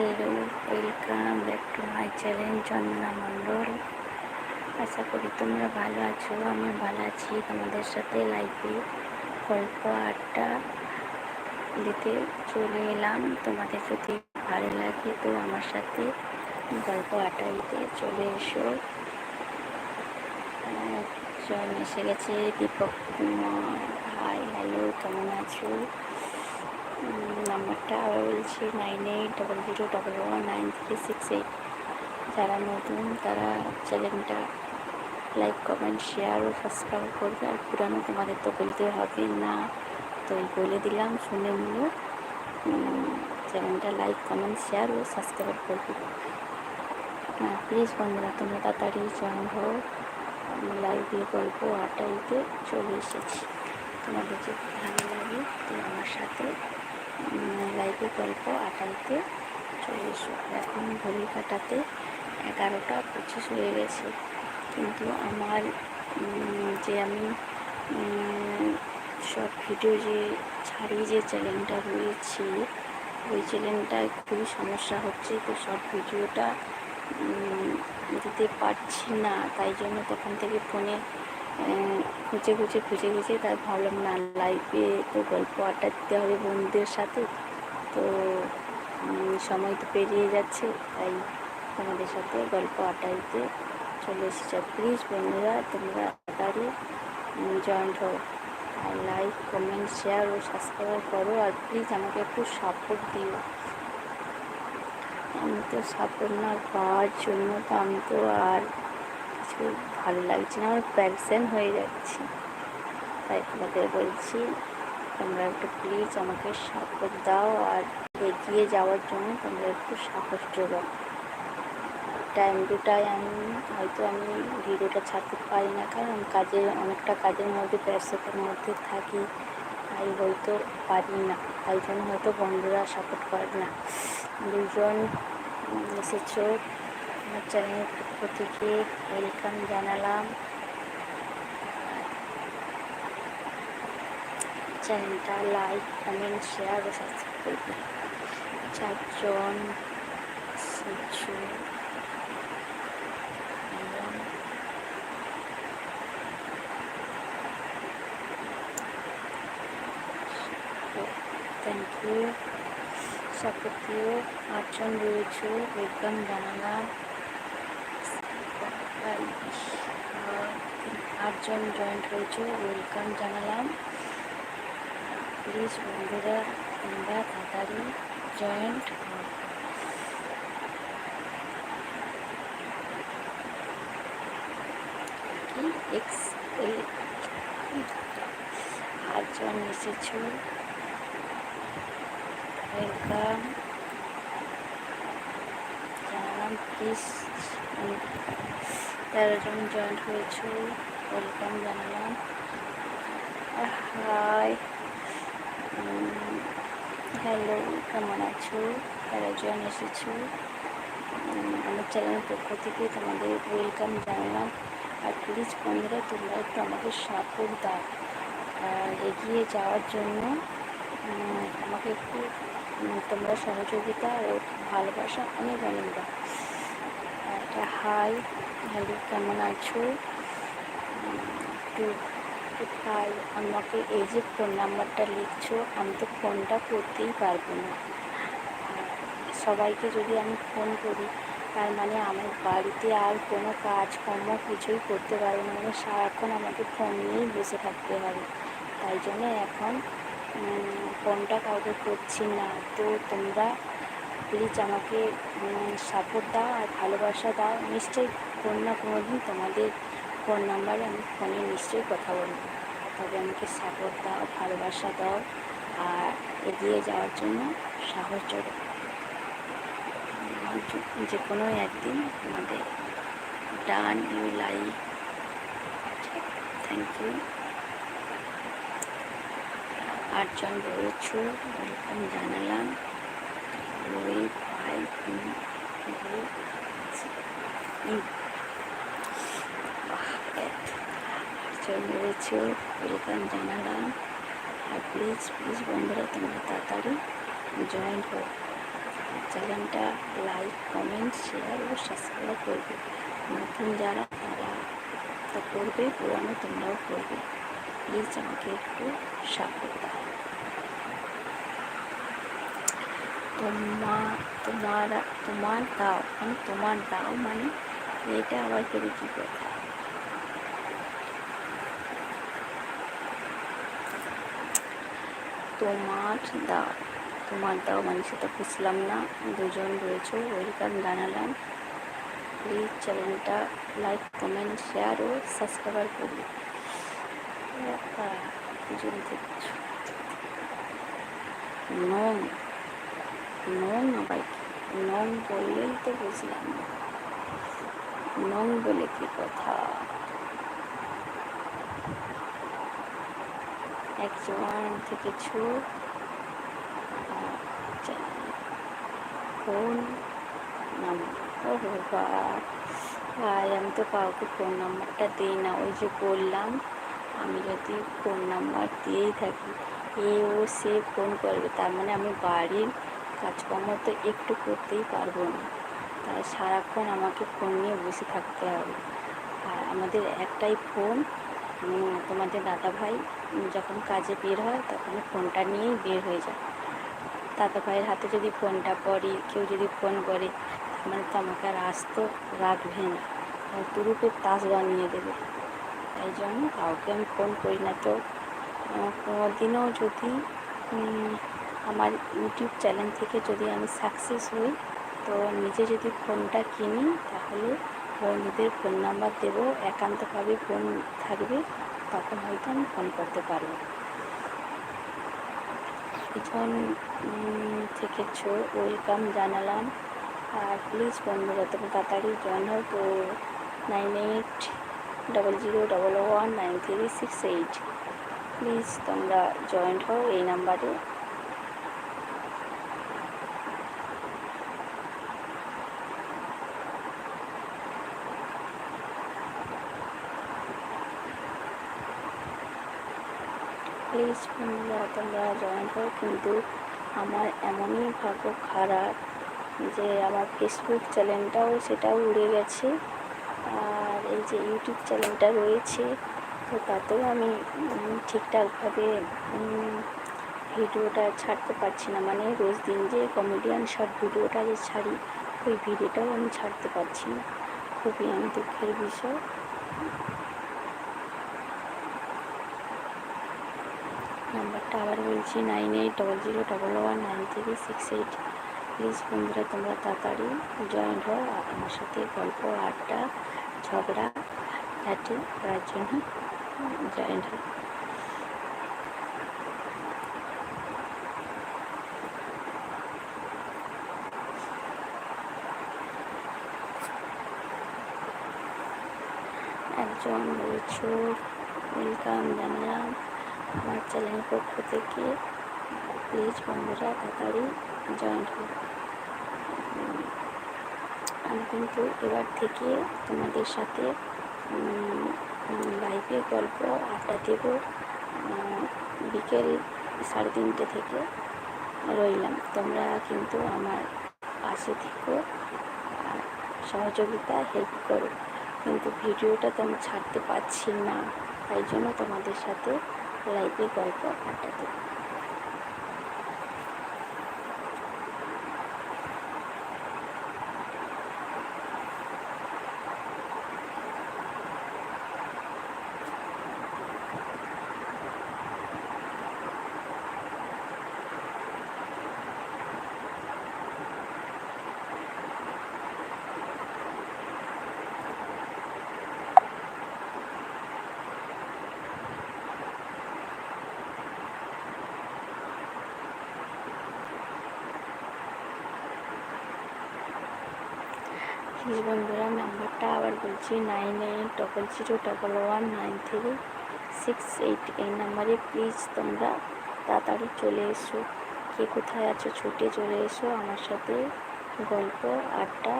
Hello welcome back to my channel Chandana Mondal আশা করি তোমরা ভালো আছো আমি ভালো আছি। তোমাদের সাথে লাইফে গল্প, আড্ডা দিতে চলে এলাম। তোমাদের যদি ভালো লাগে তো আমার সাথে গল্প, আড্ডা দিতে চলে এসো। জন এসে গেছে, দীপক হাই হ্যালো কেমন আছো? নাম্বারটা আবার বলছি nine eight double zero double one nine three six eight যারা নতুন, তারা চ্যানেলটা লাইক কমেন্ট শেয়ার ও সাবস্ক্রাইব করবে। আর পুরানো তোমাদের তো বলতে হবে না। তো বলে দিলাম, শুনে নিও। চ্যানেলটা লাইক কমেন্ট শেয়ার ও সাবস্ক্রাইব করবে। প্লিজ বন্ধুরা, তোমরা তাড়াতাড়ি জয়েন হও। আমি লাইভে গল্প আটাইতে চলে এসেছি। তোমাদের যদি ভালো লাগে, তো আমার সাথে লাইভে গল্প আটাইতে চলে এসো এখন ঘড়ি কাটাতে এগারোটা পঁচিশ হয়ে গেছে। কিন্তু আমার যে আমি সব ভিডিও যে ছাড়ি যে চ্যানেলটা রয়েছে, ওই চ্যানেলটায় খুবই সমস্যা হচ্ছে। তো সব ভিডিওটা দিতে পারছি না। তাই জন্য তখন থেকে ফোনে খুঁজে খুঁজে খুঁজে খুঁজে তাই ভাবলাম না লাইভে তো গল্প আড্ডা দিতে হবে বন্ধুদের সাথে। তো সময় তো পেরিয়ে যাচ্ছে, তাই তোমাদের সাথে গল্প আড্ডা দিতে চলে এসেছে। প্লিজ বন্ধুরা, তোমরা তাড়াতাড়ি জয়েন্ট হও। আর লাইক কমেন্ট শেয়ার ও সাবস্ক্রাইব করো। আর প্লিজ আমাকে একটু সাপোর্ট দিও। আমি তো সাপোর্ট না, পাওয়ার জন্য তো আমি তো আর কিছু ভালো লাগছে না, আমার প্যাকশন হয়ে যাচ্ছে। তাই তোমাদের বলছি, তোমরা একটু প্লিজ আমাকে সাপোর্ট দাও আর এগিয়ে যাওয়ার জন্য তোমরা একটু সাহস যোগাও টাইম দুটায় আমি, হয়তো আমি ভিডিওটা ছাড়তে পারি না, কারণ কাজের, অনেকটা কাজের মধ্যে, ব্যস্ততার মধ্যে থাকি, তাই হয়তো পারি না। তাই জন্য হয়তো বন্ধুরা সাপোর্ট করে না। দুজন এসেছ আমার চ্যানেলের পক্ষ থেকে ওয়েলকাম জানালাম চ্যানেলটা লাইক কমেন্ট শেয়ার ও সাবস্ক্রাইব করবে চারজন এসেছ থ্যাংক ইউ সাপোর্টিও আটজন রয়েছে ওয়েলকাম জানালাম আটজন জয়েন্ট হয়েছে ওয়েলকাম জানালাম প্লিজ বন্ধুরা তোমরা তাড়াতাড়ি জয়েন্ট কি এক্স আটজন এসেছ ওয়েলকাম জানালাম প্লিজ তেরো জন জয়েন্ট হয়েছে ওয়েলকাম জানালাম। হাই হ্যালো কেমন আছো? তেরো এসেছ। আমার চ্যানেলের পক্ষ থেকে তোমাদের ওয়েলকাম জানালাম। আর প্লিজ বন্ধুরা, তোমরা একটু আমাকে সাপোর্ট দাও। এগিয়ে যাওয়ার জন্য আমাকে একটু তোমরা সহযোগিতা ও ভালোবাসা অনেক অনেক দাও। একটা হাই। হ্যালো, কেমন আছো? হাই। আমাকে এই যে ফোন নাম্বারটা লিখছো, আমি তো ফোনটা করতেই পারব না। সবাইকে যদি আমি ফোন করি, তার মানে আমার বাড়িতে আর কোনো কাজকর্ম কিছুই করতে পারব না। মানে সারাক্ষণ আমাকে ফোন নিয়েই বসে থাকতে হবে। তাই জন্য এখন ফোনটা কাউকে করছি না। তো তোমরা প্লিজ আমাকে সাপোর্ট দাও আর ভালোবাসা দাও। নিশ্চয়ই কোনো না কোনো দিন তোমাদের ফোন নাম্বারে আমি ফোনে নিশ্চয়ই কথা বলব। তবে আমাকে সাপোর্ট দাও, ভালোবাসা দাও আর এগিয়ে যাওয়ার জন্য সাহস জোগাও। যে কোনো একদিন তোমাদের ডান ইউ লাইক থ্যাংক ইউ আটজন রয়েছে ওয়েলকাম জানালাম। ওই ভাই আটজন রয়েছে ওয়েলকাম জানালাম আর প্লিজ প্লিজ বন্ধুরা, তোমরা তাড়াতাড়ি জয়েন করো। চ্যানেলটা লাইক কমেন্ট শেয়ার ও সাবস্ক্রাইব করবে। নতুন যারা তারা তা করবে পুরানো তোমরাও করবে প্লিজ আমাকে একটু সাপোর্ট দাও। তোমার তোমার তোমার দাও মানে তোমার দাও মানে এটা আবার কেবি কী কথা? তোমার দাও তোমার দাও মানে সেটা বুঝলাম না, দুজন রয়েছে ওয়েলকাম জানালাম। প্লিজ চ্যানেলটা লাইক কমেন্ট শেয়ার ও সাবস্ক্রাইবার করবে। দুজন দেখছ। নং নং আবার নং বললেই তো বুঝলাম। না নং বলে কি কথা? একজন থেকেছ ফোন নাম্বার। ও ভাই, আমি তো কাউকে ফোন নাম্বারটা দিই না। ওই যে বললাম, আমি যদি ফোন নাম্বার দিয়েই থাকি, এ ও সে ফোন করবে। তার মানে আমি বাড়ির কাজকর্ম তো একটু করতেই পারব না। তাই সারাক্ষণ আমাকে ফোন নিয়ে বসে থাকতে হবে। আর আমাদের একটাই ফোন তোমাদের দাদা ভাই যখন কাজে বের হয়, তখন ফোনটা নিয়েই বের হয়ে যায়। দাদা ভাইয়ের হাতে যদি ফোনটা পড়ি, কেউ যদি ফোন করে মানে তো আমাকে আর আসত রাখবে না। তুরুপের তাস বানিয়ে দেবে। তাই জন্য কাউকে আমি ফোন করি না তো। কোনোদিনও যদি আমার ইউটিউব চ্যানেল থেকে যদি আমি সাকসেস হই, তো নিজে যদি ফোনটা কিনি, তাহলে বন্ধুদের ফোন নাম্বার দেবো, একান্তভাবে ফোন থাকবে, তখন হয়তো আমি ফোন করতে পারব। পিছন থেকেছ ওয়েলকাম জানালাম। আর প্লিজ বন্ধুরা তুমি তাড়াতাড়ি জয়েন হও, তো nine eight double zero double one nine three six eight. Please তোমরা জয়েন্ট হও এই নাম্বারে। প্লিজ তোমরা জয়েন হও কিন্তু আমার এমনই ভাগ্য খারাপ যে আমার ফেসবুক চ্যানেলটাও সেটাও উড়ে গেছে আর এই যে ইউটিউব চ্যানেলটা রয়েছে, তো তাতেও আমি ঠিকঠাকভাবে ভিডিওটা ছাড়তে পারছি না। মানে রোজ দিন যে কমেডিয়ান শর্ট ভিডিওটা যে ছাড়ি, ওই ভিডিওটাও আমি ছাড়তে পারছি না। খুবই আমি দুঃখের বিষয়। নাম্বারটা আবার বলছি nine eight double zero double one nine three six eight. Please বন্ধুরা, তোমরা তাড়াতাড়ি জয়েন হও আমার সাথে গল্প, আড্ডা, ঝগড়া, ঝাঁটি করার জন্য জয়েন হও। একজন রয়েছে ওয়েলকাম জানালাম। আমার চ্যানেল পক্ষ থেকে প্লিজ বন্ধুরা তাড়াতাড়ি জয়েন হোক আমি কিন্তু এবার থেকে তোমাদের সাথে লাইভে গল্প আড্ডা দেব। বিকেল সাড়ে তিনটে থেকে রইলাম। তোমরা কিন্তু আমার পাশে থেকো সহযোগিতা হেল্প করো। কিন্তু ভিডিওটা তো আমি ছাড়তে পারছি না, তাই জন্য তোমাদের সাথে লাইভে গল্প আড্ডা প্লিজ বন্ধুরা নাম্বারটা আবার বলছি nine eight double zero double one nine three six eight এই নাম্বারে প্লিজ তোমরা তাড়াতাড়ি চলে এসো। কে কোথায় আছো, ছুটে চলে এসো। আমার সাথে গল্প, আড্ডা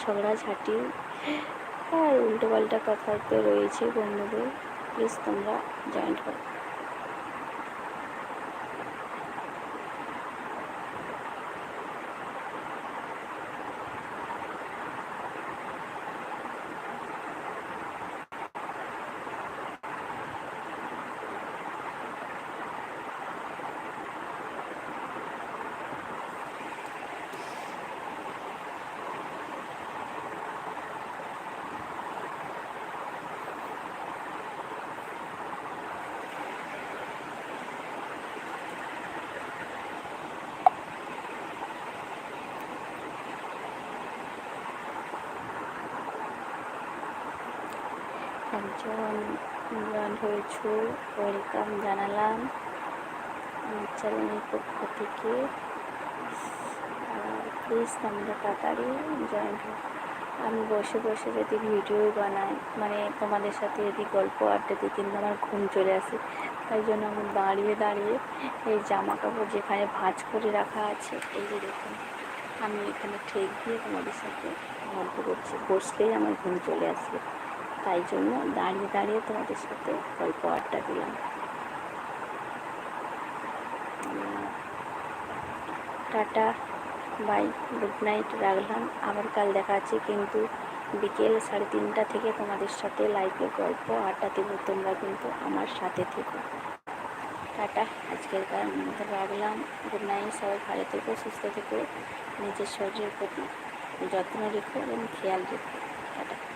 ঝগড়াঝাটি আর উল্টোপাল্টা কথা তো রয়েছে বন্ধুদের। প্লিজ তোমরা জয়েন্ট করো। একজন জয়েন হয়েছো, ওয়েলকাম জানালাম। আমার চ্যানেলের পক্ষ থেকে। প্লিজ তোমরা তাড়াতাড়ি জয়েন হো আমি বসে বসে যদি ভিডিও বানাই মানে তোমাদের সাথে যদি গল্প আড্ডা দিই, কিন্তু আমার ঘুম চলে আসে। তাই জন্য আমি দাঁড়িয়ে দাঁড়িয়ে এই জামা কাপড় যেখানে ভাঁজ করে রাখা আছে, এই যে দেখুন, আমি এখানে ঠেক দিয়ে তোমাদের সাথে গল্প করছি। বসলেই আমার ঘুম চলে আসবে। তাই জন্য দাঁড়িয়ে দাঁড়িয়ে তোমাদের সাথে গল্প আড্ডা দিলাম। টাটা, বাই, গুড নাইট, রাখলাম। আবার কাল দেখা আছে কিন্তু বিকেল সাড়ে তিনটা থেকে তোমাদের সাথে লাইভে গল্প আড্ডা দেবো, তোমরা কিন্তু আমার সাথে থেকো। টাটা, আজকের কারণ রাখলাম। গুড নাইট, সবাই ভালো থেকো, সুস্থ থেকো, নিজের শরীরের প্রতি যত্ন রেখো এবং খেয়াল রেখো। টাটা।